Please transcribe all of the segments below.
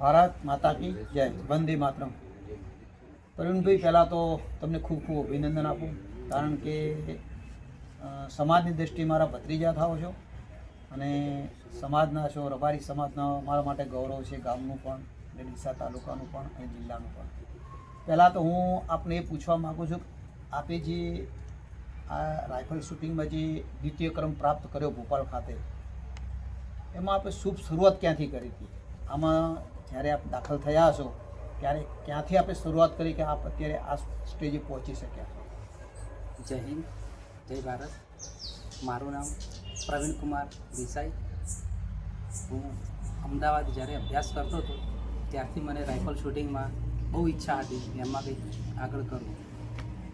ભારત માતા કી જય. વંદે માતરમ. પ્રવીણભાઈ પહેલાં તો તમને ખૂબ ખૂબ અભિનંદન આપું. કારણ કે સમાજની દ્રષ્ટિએ મારા ભત્રીજા થાઓ છો અને સમાજના છો, રબારી સમાજના મારા માટે ગૌરવ છે ગામનું પણ, અને ડીસા તાલુકાનું પણ, અને જિલ્લાનું પણ. પહેલાં તો હું આપને એ પૂછવા માગું છું, આપે જે આ રાઇફલ શૂટિંગમાં જે દ્વિતીય ક્રમ પ્રાપ્ત કર્યો ભોપાલ ખાતે, એમાં આપણે શુભ શરૂઆત ક્યાંથી કરી હતી? આમાં જ્યારે આપ દાખલ થયા હશો, ત્યારે ક્યાંથી આપણે શરૂઆત કરી કે આપ અત્યારે આ સ્ટેજે પહોંચી શક્યા? જય હિન્દ, જય ભારત. મારું નામ પ્રવીણ કુમાર દેસાઈ. હું અમદાવાદ જ્યારે અભ્યાસ કરતો હતો, ત્યારથી મને રાઇફલ શૂટિંગમાં બહુ ઈચ્છા હતી એમાં કંઈક આગળ કરવું.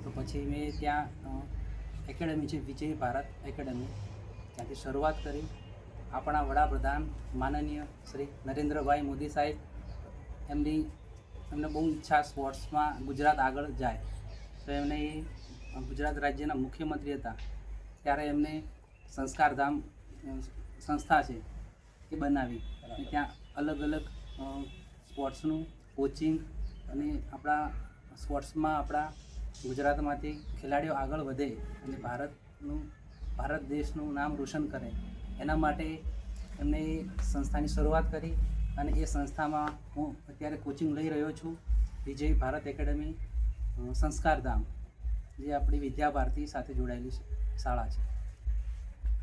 તો પછી મેં ત્યાં એકેડમી છે, વિજય ભારત એકેડમી. ત્યાંથી શરૂઆત કરી. આપણા વડાપ્રધાન માનનીય શ્રી નરેન્દ્રભાઈ મોદી સાહેબ, એમની એમને બહુ ઈચ્છા સ્પોર્ટ્સમાં ગુજરાત આગળ જાય. તો એમને એ ગુજરાત રાજ્યના મુખ્યમંત્રી હતા. ત્યારે એમને સંસ્કારધામ સંસ્થા છે એ બનાવી. ત્યાં અલગ અલગ સ્પોર્ટ્સનું કોચિંગ અને આપણા સ્પોર્ટ્સમાં આપણા ગુજરાતમાંથી ખેલાડીઓ આગળ વધે અને ભારતનું, ભારત દેશનું નામ રોશન કરે. એના માટે એમને એ સંસ્થાની શરૂઆત કરી અને એ સંસ્થામાં હું અત્યારે કોચિંગ લઈ રહ્યો છું વિજય ભારત એકેડમી સંસ્કારધામ જે આપણી વિદ્યા ભારતી સાથે જોડાયેલી શાળા છે.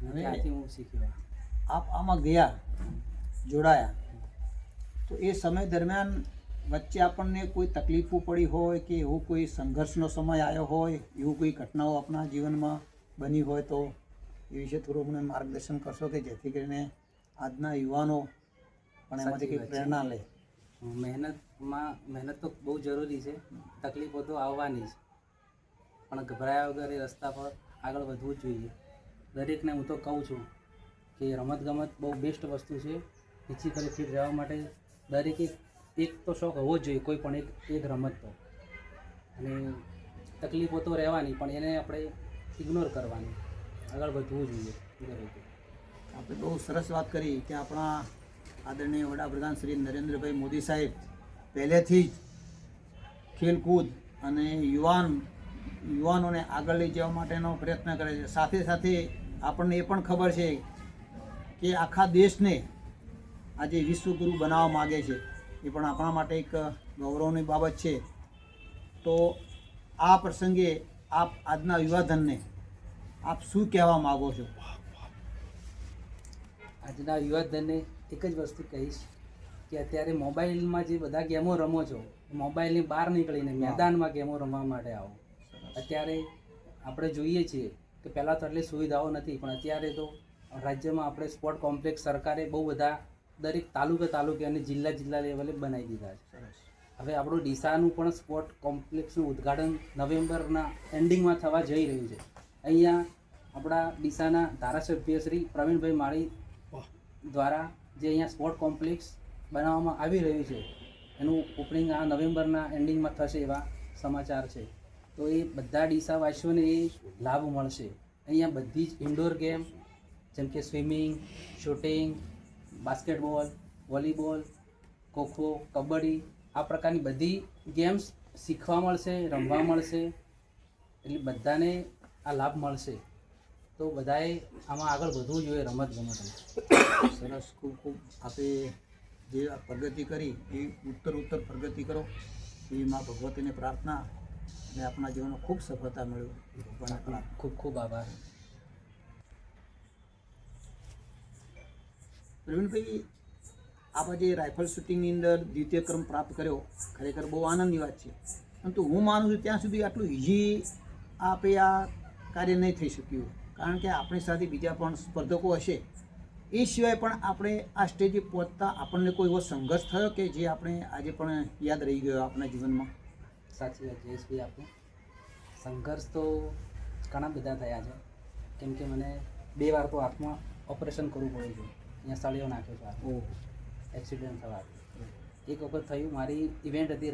હવે- ત્યાંથી હું શીખ્યો આપ આમાં ગયા જોડાયા તો એ સમય દરમિયાન વચ્ચે આપણને કોઈ તકલીફો પડી હોય કે એવો કોઈ સંઘર્ષનો સમય આવ્યો હોય એવું કોઈ ઘટનાઓ આપણા જીવનમાં બની હોય તો? એ વિશે થોડું અમને માર્ગદર્શન કરશો કે જેથી કરીને આજના યુવાનો પણ એમાંથી કંઈક પ્રેરણા લે. મહેનતમાં મહેનત તો બહુ જરૂરી છે. તકલીફો તો આવવાની જ. પણ ગભરાયા વગર એ રસ્તા પર આગળ વધવું જ જોઈએ. દરેકને હું તો કહું છું કે રમતગમત બહુ બેસ્ટ વસ્તુ છે. ફિઝિકલી ફિટ રહેવા માટે દરેકે એક તો શોખ હોવો જ જોઈએ કોઈ પણ એક એક રમત તો. અને તકલીફો તો રહેવાની પણ એને આપણે ઇગ્નોર કરવાની. આગળ વધવું જોઈએ. આપણે બહુ સરસ વાત કરી કે આપણા આદરણીય વડાપ્રધાન શ્રી નરેન્દ્રભાઈ મોદી સાહેબ પહેલેથી જ ખેલકૂદ અને યુવાન યુવાનોને આગળ લઈ જવા માટેનો પ્રયત્ન કરે છે. સાથે સાથે આપણને એ પણ ખબર છે કે આખા દેશને આજે વિશ્વગુરુ બનાવવા માગે છે. એ પણ આપણા માટે એક ગૌરવની બાબત છે. તો આ પ્રસંગે આપ આજના યુવાધનને આપ શું કહેવા માગો છો? આજના યુવાધનને એક જ વસ્તુ કહીશ કે અત્યારે મોબાઈલમાં જે બધા ગેમો રમો છો મોબાઈલની બહાર નીકળીને મેદાનમાં ગેમો રમવા માટે આવો. અત્યારે આપણે જોઈએ છીએ કે પહેલાં તો એટલી સુવિધાઓ નથી પણ અત્યારે તો રાજ્યમાં આપણે સ્પોર્ટ કોમ્પ્લેક્સ સરકારે બહુ બધા દરેક તાલુકે તાલુકે અને જિલ્લા જિલ્લા લેવલે બનાવી દીધા છે. હવે આપણું ડીસાનું પણ સ્પોર્ટ કોમ્પ્લેક્સનું ઉદ્ઘાટન નવેમ્બરના એન્ડિંગમાં થવા જઈ રહ્યું છે. અહીંયા આપણા ડીસાના ધારાસભ્ય શ્રી પ્રવીણભાઈ માળી દ્વારા જે અહીંયા સ્પોર્ટ કોમ્પ્લેક્સ બનાવવામાં આવી રહ્યું છે એનું ઓપનિંગ આ નવેમ્બરના એન્ડિંગમાં થશે એવા સમાચાર છે. તો એ બધા ડીસાવાસીઓને એ લાભ મળશે. અહીંયા બધી જ ઇન્ડોર ગેમ જેમ કે swimming shooting basketball volleyball kho-kho kabaddi આ પ્રકારની બધી ગેમ્સ શીખવા મળશે રમવા મળશે. એટલે બધાને આ લાભ મળશે. તો બધાએ આમાં આગળ વધવું જોઈએ રમત ગમતમાં સરસ, ખૂબ ખૂબ. આપે જે પ્રગતિ કરી, એ ઉત્તર ઉત્તર પ્રગતિ કરો. એ માં ભગવતીને પ્રાર્થના અને આપણા જીવનમાં ખૂબ સફળતા મળ્યું ભગવાન આપણા ખૂબ ખૂબ આભાર. પ્રવીણભાઈ, આપ જે રાઇફલ શૂટિંગની અંદર દ્વિતીય ક્રમ પ્રાપ્ત કર્યો. ખરેખર બહુ આનંદની વાત છે. પરંતુ હું માનું છું ત્યાં સુધી આટલું ઇઝી આપે આ કાર્ય નહીં થઈ શક્યું કારણ કે આપણી સાથે બીજા પણ સ્પર્ધકો હશે. એ સિવાય પણ આપણે આ સ્ટેજે પહોંચતા આપણને કોઈ એવો સંઘર્ષ થયો કે જે આપણે આજે પણ યાદ રહી ગયો આપણા જીવનમાં? સાચી વાત જયેશભાઈ આપણે સંઘર્ષ તો ઘણા બધા થયા છે. કેમ કે મને બે વાર તો આંખમાં ઓપરેશન કરવું પડ્યું છે. અહીંયા સળિયો નાખ્યો છે એક્સિડન્ટ થવા એક વખત થયું મારી ઇવેન્ટ હતી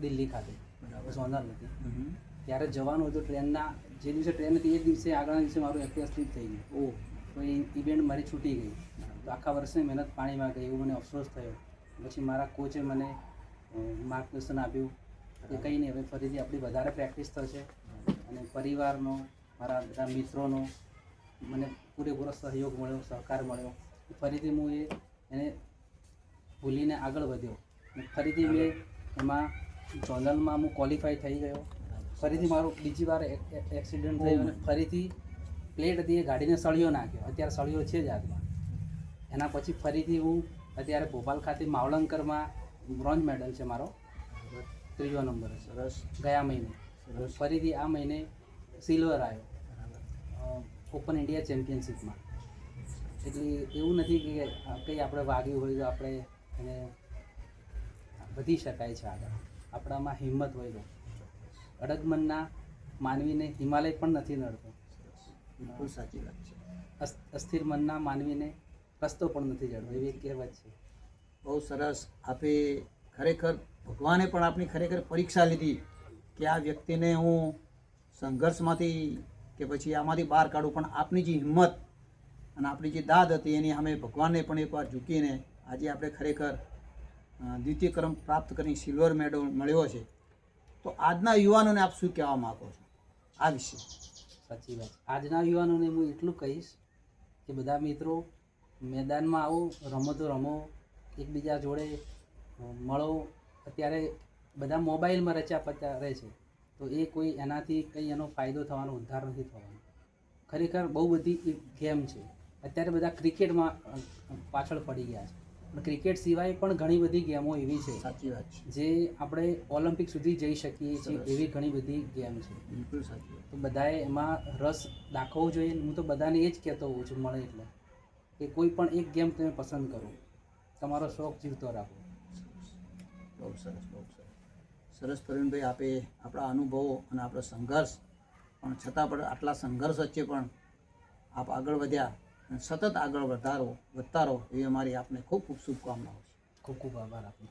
દિલ્હી ખાતે. બરાબર. સોનલ હતી. હમ. ત્યારે જવાનું હતું ટ્રેનના. જે દિવસે ટ્રેન હતી એ દિવસે આગળના દિવસે મારું એફએસ સ્લીપ થઈ ગયું. ઓહ તો એ ઇવેન્ટ મારી છૂટી ગઈ. તો આખા વર્ષની મહેનત પાણીમાં ગઈ એવું મને અફસોસ થયો. પછી મારા કોચે મને માર્ગદર્શન આપ્યું કે કંઈ નહીં હવે ફરીથી આપણી વધારે પ્રેક્ટિસ થશે અને પરિવારનો મારા બધા મિત્રોનો મને પૂરેપૂરો સહયોગ મળ્યો સહકાર મળ્યો. ફરીથી હું એ એને ભૂલીને આગળ વધ્યો. અને ફરીથી મેં એમાં જોનલમાં હું ક્વોલિફાય થઈ ગયો. ફરીથી મારું બીજી વાર એક્સિડન્ટ થયો અને ફરીથી પ્લેટ હતી એ ગાડીને સળિયો નાખ્યો. અત્યારે સળિયો છે જ હાથમાં. એના પછી ફરીથી હું અત્યારે ભોપાલ ખાતે માવલંકરમાં બ્રોન્ઝ મેડલ છે મારો. ત્રીજો નંબર છે. સરસ. ગયા મહિને. ફરીથી આ મહિને સિલ્વર આવ્યો. ઓપન ઇન્ડિયા ચેમ્પિયનશિપમાં એટલે એવું નથી કે કંઈ આપણે વાગ્યું હોય તો આપણે એને વધી શકાય છે આગળ. આપણામાં હિંમત હોય તો. અડગ મનના માનવીને હિમાલય પણ નથી નડતો. બિલકુલ સાચી વાત છે. અસ- અસ્થિર મનના માનવીને રસ્તો પણ નથી જડતો એવી કહેવત છે. બહુ સરસ. આપે ખરેખર ભગવાને પણ આપણી ખરેખર પરીક્ષા લીધી કે આ વ્યક્તિને હું સંઘર્ષમાંથી કે પછી આમાંથી બહાર કાઢું પણ આપની જે હિંમત અને આપણી જે દાદ હતી એની અમે ભગવાનને પણ એકવાર ઝૂકીને આજે આપણે ખરેખર દ્વિતીય ક્રમ પ્રાપ્ત કરીને સિલ્વર મેડલ મળ્યો છે. તો આજના યુવાનોને આપ શું કહેવા માગો છો? આ વિશે. સાચી વાત. આજના યુવાનોને હું એટલું કહીશ કે બધા મિત્રો મેદાનમાં આવો, રમતો રમો, એકબીજા જોડે મળો. અત્યારે બધા મોબાઈલમાં રચ્યા પચ્યા રહે છે. તો એ કોઈ એનાથી કંઈ એનો ફાયદો થવાનો, ઉદ્ધાર નથી થવાનો. ખરેખર બહુ બધી ગેમ છે. અત્યારે બધા ક્રિકેટમાં પાછળ પડી ગયા છે. ક્રિકેટ સિવાય પણ ઘણી બધી ગેમો એવી છે સાચી વાત છે. જે આપણે ઓલિમ્પિક સુધી જઈ શકીએ છીએ એવી ઘણી બધી ગેમ છે. બિલકુલ સાચી તો બધાએ એમાં રસ દાખવવો જોઈએ હું તો બધાને એ જ કહેતો હોઉં છું મળે એટલે કે કોઈ પણ એક ગેમ તમે પસંદ કરો. તમારો શોખ જીવતો રાખો. બહુ સરસ બહુ સરસ. સરસ પ્રવીણભાઈ આપે આપણા અનુભવો અને આપણો સંઘર્ષ પણ છતાં પણ આટલા સંઘર્ષ વચ્ચે પણ આપ આગળ વધ્યા. અને સતત આગળ વધારો વધતા રહો એવી અમારી આપને ખૂબ ખૂબ શુભકામનાઓ છે. ખૂબ ખૂબ આભાર આપનો.